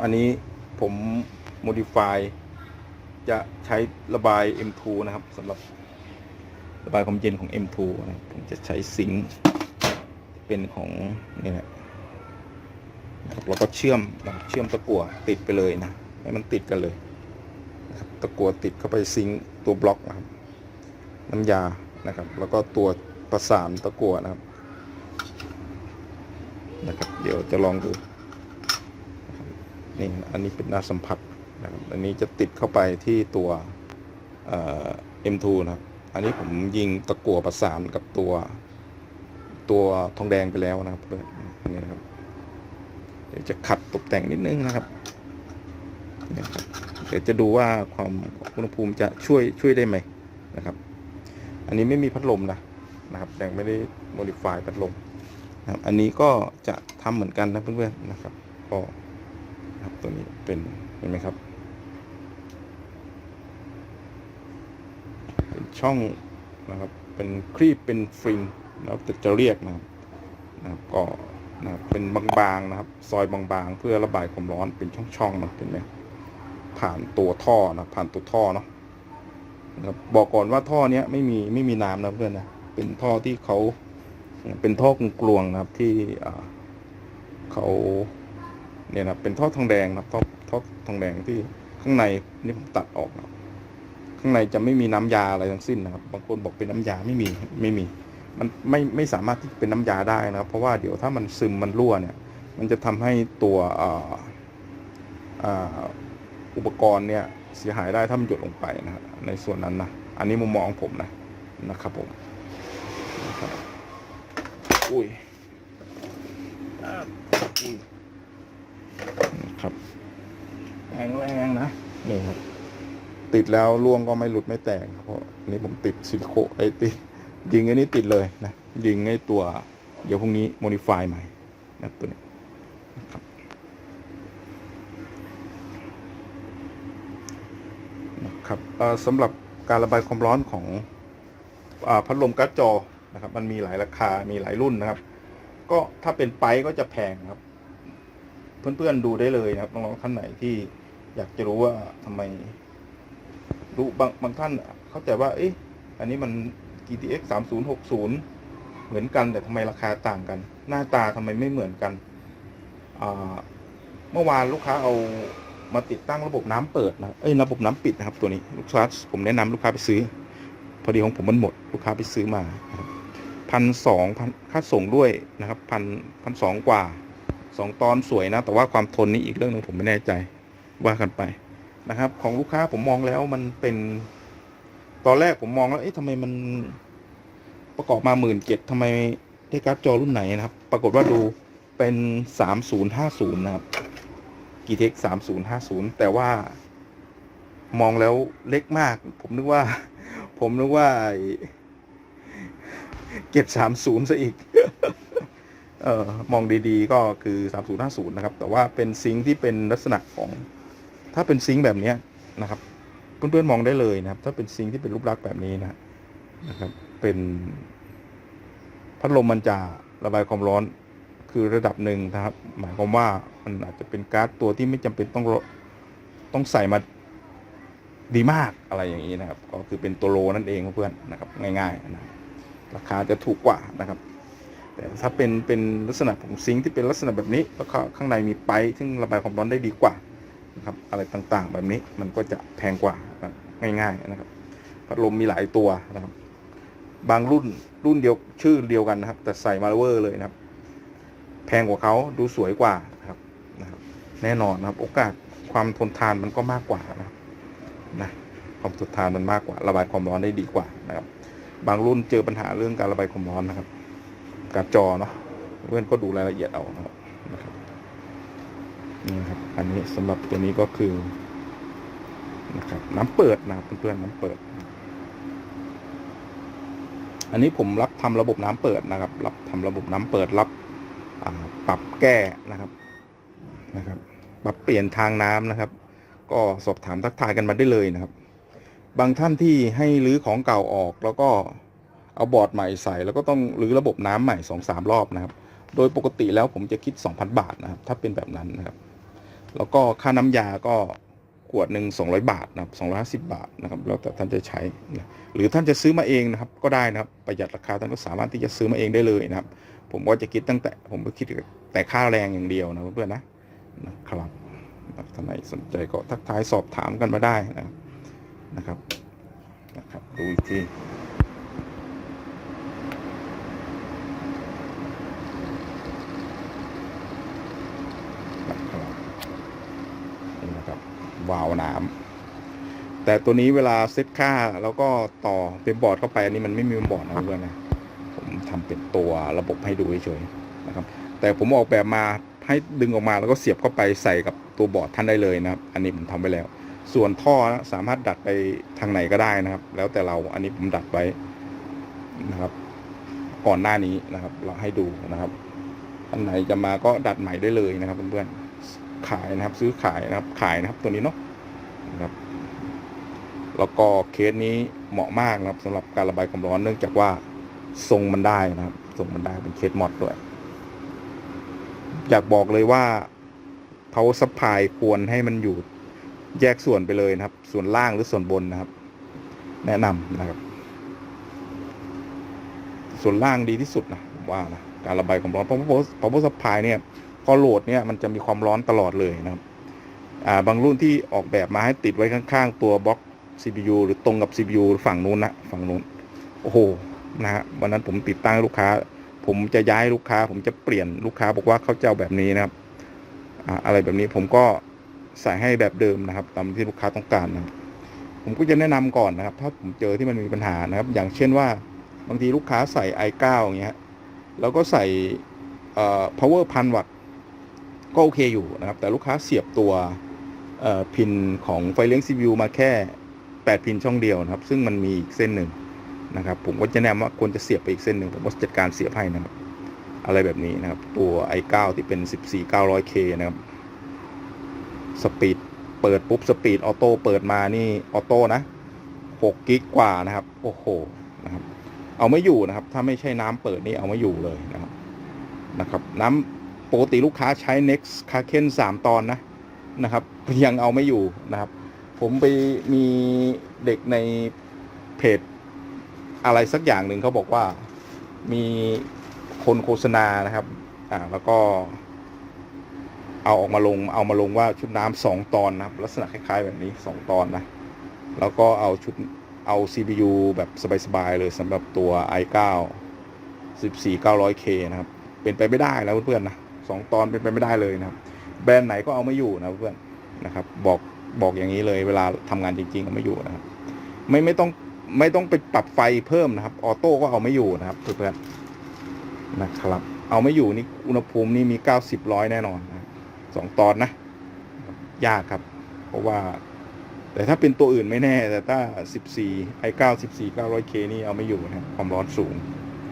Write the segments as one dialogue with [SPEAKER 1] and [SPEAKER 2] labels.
[SPEAKER 1] อันนี้ผม modify จะใช้ระบาย M2 นะครับสำหรับระบายความเย็นของ M2 นะผมจะใช้ซิงเป็นของนี่แหละนะครับแล้วก็เชื่อมนะครับเชื่อมตะกั่วติดไปเลยนะให้มันติดกันเลยนะครับตะกั่วติดเข้าไปซิงตัวบล็อกนะครับ น้ำยานะครับ แล้วก็ตัวประสานตะกั่วนะครับนะครับ เดี๋ยวจะลองดู นี่อันนี้เป็นหน้าสัมผัสนะครับอันนี้จะติดเข้าไปที่ตัวเอ่อ M2 นะครับ อันนี้ผมยิงตะกั่วประสานกับตัว ตัวทองแดงไปแล้วนะครับเพื่อนนี่นะครับเดี๋ยวจะขัดตกแต่งนิดนึงนะครับนี่ครับเดี๋ยวจะดูว่าความอุณหภูมิจะช่วยช่วยได้ไหมนะครับ อันนี้ไม่มีพัดลมนะนะครับยังไม่ได้ modify พัดลมนะครับ อันนี้ก็จะทำเหมือนกันนะเพื่อนๆนะครับก็ นะครับตัวนี้เป็นเห็นไหมครับ เป็นช่องนะครับ เป็นครีบเป็นฟริงนะครับแต่จะเรียกนะครับนะครับก็นะครับเป็นบางๆนะครับ ซอยบางๆ เพื่อระบายความร้อนเป็นช่องๆนะเห็นไหมผ่านตัวท่อนะผ่านตัวท่อเนาะนะครับบอกก่อนว่าท่อเนี้ยไม่มีไม่มีน้ำนะเพื่อนนะเป็นท่อที่เขาเป็นท่อกลวงนะครับที่เขา เนี่ยนะเป็นท่อทองแดงนะครับท่อท่อทองแดงที่ข้างในนี่ผมตัดออกนะข้างในจะไม่มีน้ำยาอะไรทั้งสิ้นนะครับ บางคนบอกเป็นน้ำยาไม่มีไม่มี มันไม่ไม่สามารถที่เป็นน้ำยาได้นะครับ เพราะว่าเดี๋ยวถ้ามันซึมมันรั่วเนี่ย มันจะทำให้ตัวอุปกรณ์เนี่ยเสียหายได้ถ้ามันหยดลงไปนะในส่วนนั้นนะอันนี้มุมมองผมนะนะครับผมอุ้ยอ่าอุ้ย ครับแรงแรงนะนี่ครับ ติดแล้วล่วงก็ไม่หลุดไม่แตกครับเพราะอันนี้ผมติดซิลิโคนไอ้ติดยิงอันนี้ติดเลยนะยิงไอ้ตัว เดี๋ยวพรุ่งนี้โมดิฟายใหม่นะตัวนี้นะครับนะครับเอ่อสำหรับการระบายความร้อนของอาพัดลมการ์ดจอนะครับ มันมีหลายราคามีหลายรุ่นนะครับ ก็ถ้าเป็นไปก็จะแพงครับ เพื่อนๆดูได้เลยนะครับน้องๆท่านไหนที่อยากจะรู้ว่าทำไมรู้บางบางท่านเข้าใจว่า เอ๊ะอันนี้มัน GTX 3060 เหมือนกันแต่ทำไมราคาต่างกัน หน้าตาทำไมไม่เหมือนกันอ่าเมื่อวานลูกค้าเอามาติดตั้งระบบน้ำเปิดนะเอ้ยระบบน้ำปิดนะครับ ตัวนี้ลูกค้าผมแนะนำลูกค้าไปซื้อ พอดีของผมมันหมด ลูกค้าไปซื้อมาพันสองพันค่าส่งด้วยนะครับพันพันสองกว่า สองตอนสวยนะ แต่ว่าความทนนี่อีกเรื่องหนึงผมไม่แน่ใจว่ากันไปนะครับ ของลูกค้าผมมองแล้วมันเป็น ตอนแรกผมมองแล้วเอ๊ะทำไมมันประกอบมาหมื่นเจ็ดทำไมได้การ์ดจอรุ่นไหนนะครับ ปรากฏว่าดูเป็นสามศูนย์ห้าศูนย์นะครับกีเทคสามศูนย์ห้าศูนย์แต่ว่ามองแล้วเล็กมาก ผมนึกว่า ผมนึกว่าเก็บสามศูนย์ซะอีก เออมองดีๆก็คือสามศูนย์ห้าศูนย์นะครับ แต่ว่าเป็นซิงค์ที่เป็นลักษณะของ ถ้าเป็นซิงค์แบบนี้นะครับ เพื่อนๆมองได้เลยนะครับ ถ้าเป็นซิงค์ที่เป็นรูปลักษณ์แบบนี้นะนะครับ เป็นพัดลมมันจะระบายความร้อนคือระดับหนึ่งนะครับ หมายความว่ามันอาจจะเป็นก๊าร์ดตัวที่ไม่จำเป็นต้องต้องใส่มาดีมากอะไรอย่างนี้นะครับ ก็คือเป็นตัวโลนั่นเองเพื่อนนะครับ ง่ายๆนะราคาจะถูกกว่านะครับ แต่ถ้าเป็นเป็นลักษณะของซิงค์ที่เป็นลักษณะแบบนี้แล้วก็ข้างในมีไปซึ่งระบายความร้อนได้ดีกว่านะครับอะไรต่างๆ แบบนี้มันก็จะแพงกว่าง่ายๆนะครับพัดลมมีหลายตัวนะครับบางรุ่นรุ่นเดียวชื่อเดียวกันนะครับ แต่ใส่มาเวอร์เลยนะครับ แพงกว่าเขาดูสวยกว่านะครับนะครับ แน่นอนนะครับ โอกาสความทนทานมันก็มากกว่านะครับนะความทนทานมันมากกว่า ระบายความร้อนได้ดีกว่านะครับ บางรุ่นเจอปัญหาเรื่องการระบายความร้อนนะครับ การจอเนาะเพื่อนก็ดูรายละเอียดเอานะครับนี่ครับ อันนี้สำหรับตัวนี้ก็คือนะครับน้ำเปิดนะครับเพื่อนๆน้ำเปิด อันนี้ผมรับทำระบบน้ำเปิดนะครับ รับทำระบบน้ำเปิดรับปรับแก้นะครับนะครับ ปรับเปลี่ยนทางน้ำนะครับ ก็สอบถามทักทายกันมาได้เลยนะครับ บางท่านที่ให้รื้อของเก่าออกแล้วก็ เอาบอร์ดใหม่ใส่แล้วก็ต้องรื้อระบบน้ำใหม่สองสามรอบนะครับ โดยปกติแล้วผมจะคิด 2,000 บาทนะครับ ถ้าเป็นแบบนั้นนะครับ แล้วก็ค่าน้ำยาก็ขวดหนึ่ง200 บาทนะครับ250 บาทนะครับ แล้วแต่ท่านจะใช้นะหรือท่านจะซื้อมาเองนะครับ ก็ได้นะครับ ประหยัดราคาท่านก็สามารถที่จะซื้อมาเองได้เลยนะครับ ผมก็จะคิดตั้งแต่ผมก็คิดแต่ค่าแรงอย่างเดียวนะเพื่อนๆนะนะครับท่านไหนสนใจก็ทักทายสอบถามกันมาได้นะนะครับนะครับดูอีกทีนะครับนี่นะครับ วาล์วน้ำแต่ตัวนี้เวลาเซตค่าแล้วก็ต่อเป็นบอร์ดเข้าไปอันนี้มันไม่มีบอร์ดนะเพื่อนนะผมทำเป็นตัวระบบให้ดูเฉยๆนะครับ แต่ผมออกแบบมาให้ดึงออกมาแล้วก็เสียบเข้าไปใส่กับตัวบอร์ดท่านได้เลยนะครับ อันนี้ผมทำไปแล้ว ส่วนท่อนะสามารถดัดไปทางไหนก็ได้นะครับ แล้วแต่เราอันนี้ผมดัดไว้นะครับ ก่อนหน้านี้นะครับ เราให้ดูนะครับอันไหนจะมาก็ดัดใหม่ได้เลยนะครับเพื่อนๆ ขายนะครับ ซื้อขายนะครับ ขายนะครับตัวนี้เนาะนะครับแล้วก็เคสนี้เหมาะมากนะครับสำหรับการระบายความร้อนเนื่องจากว่าทรงมันได้นะครับทรงมันได้เป็นเคสมอดด้วย อยากบอกเลยว่า power supply ควรให้มันอยู่แยกส่วนไปเลยนะครับ ส่วนล่างหรือส่วนบนนะครับ แนะนำนะครับ ส่วนล่างดีที่สุดนะว่านะการระบายความร้อนเพราะ power power supply เนี่ย พอโหลดเนี่ยมันจะมีความร้อนตลอดเลยนะครับอ่าบางรุ่นที่ออกแบบมาให้ติดไว้ข้างๆ ตัวบล็อก CPU หรือตรงกับ CPU ฝั่งนู้นนะฝั่งนู้นโอ้โหนะฮะวันนั้นผมติดตั้งลูกค้า ผมจะย้ายลูกค้า ผมจะเปลี่ยนลูกค้าบอกว่าเขาจะเอาแบบนี้นะครับอ่าอะไรแบบนี้ผมก็ใส่ให้แบบเดิมนะครับ ตามที่ลูกค้าต้องการนะผมก็จะแนะนำก่อนนะครับ ถ้าผมเจอที่มันมีปัญหานะครับ อย่างเช่นว่าบางทีลูกค้าใส่ i9 อย่างเงี้ยแล้วก็ใส่ power พันวัตต์ ก็โอเคอยู่นะครับ แต่ลูกค้าเสียบตัวพินของไฟเลี้ยง CPU มาแค่ 8 พินช่องเดียวนะครับ ซึ่งมันมีอีกเส้นหนึ่งนะครับ ผมก็จะแนะนำว่าควรจะเสียบไปอีกเส้นหนึ่งผมก็จัดการเสียบให้นะครับ อะไรแบบนี้นะครับ ตัว i9 ที่เป็น 14 900K นะครับสปีดเปิดปุ๊บสปีดออโต้เปิดมานี่ออโต้นะ6กิกกว่านะครับ โอ้โหนะครับ เอาไม่อยู่นะครับ ถ้าไม่ใช่น้ำเปิดนี่เอาไม่อยู่เลยนะครับนะครับ น้ำ ปกติลูกค้าใช้ Next k a k e n 3 ตอนนะนะครับยังเอาไม่อยู่นะครับ ผมไปมีเด็กในเพจอะไรสักอย่างหนึ่งเขาบอกว่ามีคนโฆษณานะครับ อ่า แล้วก็เอาออกมาลง เอามาลงว่าชุดน้ำสองตอนนะครับ ลักษณะคล้ายๆแบบนี้สองตอนนะ แล้วก็เอาชุดเอา CPU แบบสบายๆเลยสำหรับตัว i9 14 900K นะครับ เป็นไปไม่ได้แล้วเพื่อนๆนะ สองตอนเป็นไปไม่ได้เลยนะครับ แบรนด์ไหนก็เอาไม่อยู่นะเพื่อนนะครับ บอกบอกอย่างนี้เลย เวลาทำงานจริงๆเอาไม่อยู่นะครับไม่ไม่ต้องไม่ต้องไปปรับไฟเพิ่มนะครับ ออโต้ก็เอาไม่อยู่นะครับเพื่อนๆนะครับ เอาไม่อยู่นี่อุณหภูมินี่มีเก้าสิบร้อยแน่นอนนะสองตอนนะ ยากครับ เพราะว่า แต่ถ้าเป็นตัวอื่นไม่แน่ แต่ถ้าสิบสี่ไอเก้าสิบสี่เก้าร้อยเคนี่เอาไม่อยู่นะความร้อนสูง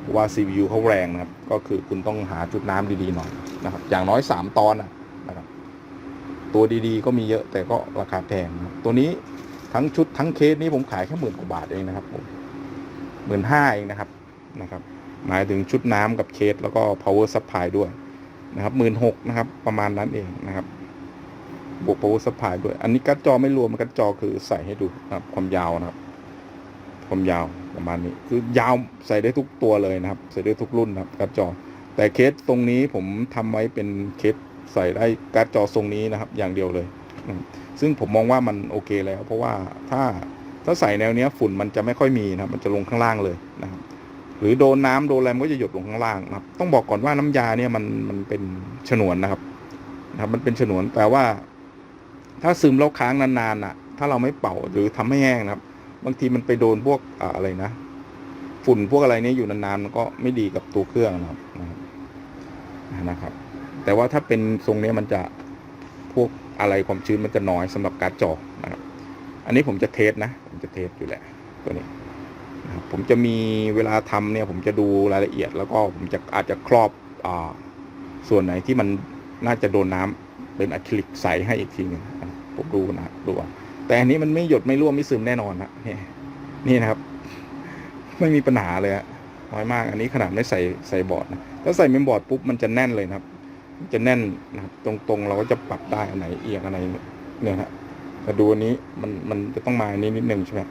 [SPEAKER 1] เพราะว่า CPU เขาแรงนะครับ ก็คือคุณต้องหาจุดน้ำดี ๆ หน่อย นะครับ อย่างน้อยสามตอนนะครับ ตัวดีๆ ก็มีเยอะแต่ก็ราคาแพงตัวนี้ทั้งชุดทั้งเคสนี้ผมขายแค่หมื่นกว่าบาทเองนะครับผมหมื่นห้าเองนะครับนะครับ หมายถึงชุดน้ำกับเคสแล้วก็ power supply ด้วยนะครับหมื่นหกนะครับ ประมาณนั้นเองนะครับ บวก power supply ด้วย อันนี้การ์ดจอไม่รวมการ์ดจอคือใส่ให้ดูนะครับ ความยาวนะครับ ความยาวประมาณนี้ คือยาวใส่ได้ทุกตัวเลยนะครับ ใส่ได้ทุกรุ่นนะครับการ์ดจอ แต่เคสตรงนี้ผมทำไว้เป็นเคสใส่ได้การ์ดจอทรงนี้นะครับ อย่างเดียวเลย ซึ่งผมมองว่ามันโอเคแล้ว เพราะว่าถ้าถ้าใส่แนวเนี้ยฝุ่นมันจะไม่ค่อยมีนะครับ มันจะลงข้างล่างเลยนะครับ หรือโดนน้ำโดนอะไรมก็จะหยดลงข้างล่างนะครับ ต้องบอกก่อนว่าน้ำยาเนี่ยมันมันเป็นฉนวนนะครับนะครับ มันเป็นฉนวนแปลว่า ถ้าซึมแล้วค้างนานๆน่ะ ถ้าเราไม่เป่าหรือทำให้แห้งนะครับ บางทีมันไปโดนพวกอ่าอะไรนะ ฝุ่นพวกอะไรเนี้ยอยู่นานๆมันก็ไม่ดีกับตัวเครื่องนะครับ นะครับ แต่ว่าถ้าเป็นทรงนี้มันจะพวกอะไรความชื้นมันจะน้อยสำหรับการจอนะครับ อันนี้ผมจะเทสนะ ผมจะเทสอยู่แหละตัวนี้นะครับผมจะมีเวลาทำเนี่ย ผมจะดูรายละเอียด แล้วก็ผมจะอาจจะครอบอ่าส่วนไหนที่มันน่าจะโดนน้ำเป็นอะคริลิกใสให้อีกทีหนึ่งนะผมดูนะดูว่าแต่อันนี้มันไม่หยดไม่ร่วงไม่ซึมแน่นอนนะนี่นี่นะครับ ไม่มีปัญหาเลยฮะ น้อยมาก อันนี้ขนาดไม่ใส่ใส่บอร์ดนะถ้าใส่เมมบอร์ดปุ๊บมันจะแน่นเลยนะครับ จะแน่นนะครับตรงๆเราก็จะปรับได้อันไหนเอียงอันไหนเนี่ยฮะแต่ดูอันนี้มันมันจะต้องมาอันนี้นิดนึงใช่ไหม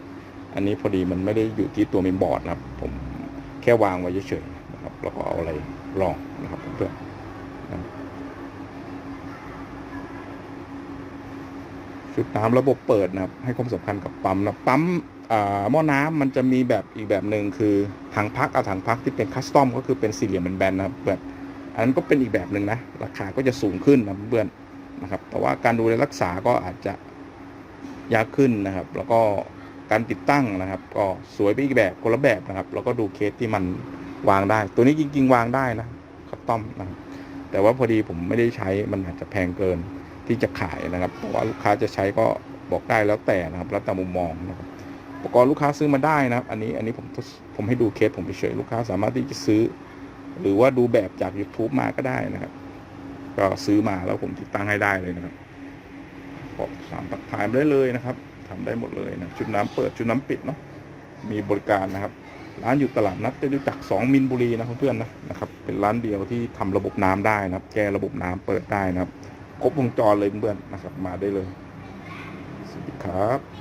[SPEAKER 1] อันนี้พอดีมันไม่ได้อยู่ที่ตัวเมนบอร์ดนะครับ ผมแค่วางไว้เฉยๆนะครับแล้วก็เอาอะไรลองนะครับเพื่อนๆนะ สุดน้ำระบบเปิดนะครับ ให้ความสำคัญกับปั๊มนะปั๊มอ่าหม้อน้ำมันจะมีแบบอีกแบบหนึ่งคือถังพักเอาถังพักที่เป็นคัสตอมก็คือเป็นสี่เหลี่ยมแบนๆนะครับเพื่อนอันนั้นก็เป็นอีกแบบหนึ่งนะ ราคาก็จะสูงขึ้นนะเพื่อนนะครับ แต่ว่าการดูแลรักษาก็อาจจะยากขึ้นนะครับ แล้วก็การติดตั้งนะครับ ก็สวยไปอีกแบบคนละแบบนะครับ แล้วก็ดูเคสที่มันวางได้ ตัวนี้จริงๆ วางได้นะคัสตอมนะครับแต่ว่าพอดีผมไม่ได้ใช้มันอาจจะแพงเกิน ที่จะขายนะครับเพราะว่าลูกค้าจะใช้ก็บอกได้แล้วแต่นะครับ แล้วแต่มุมมองนะครับอุปกรณ์ลูกค้าซื้อมาได้นะครับ อันนี้อันนี้ผมผมให้ดูเคสผมเฉยลูกค้าสามารถที่จะซื้อ หรือว่าดูแบบจาก YouTube มาก็ได้นะครับ ก็ซื้อมาแล้วผมติดตั้งให้ได้เลยนะครับก็สามตักถ่ายมาได้เลยนะครับทำได้หมดเลยนะชุดน้ำเปิดชุดน้ำปิดเนาะมีบริการนะครับ ร้านอยู่ตลาดนัดจตุจักสองมินบุรีนะเพื่อนๆนะนะครับ เป็นร้านเดียวที่ทำระบบน้ำได้นะครับ แก้ระบบน้ำเปิดได้นะครับ ครบวงจรเลยเพื่อนนะครับมาได้เลยสวัสดีครับ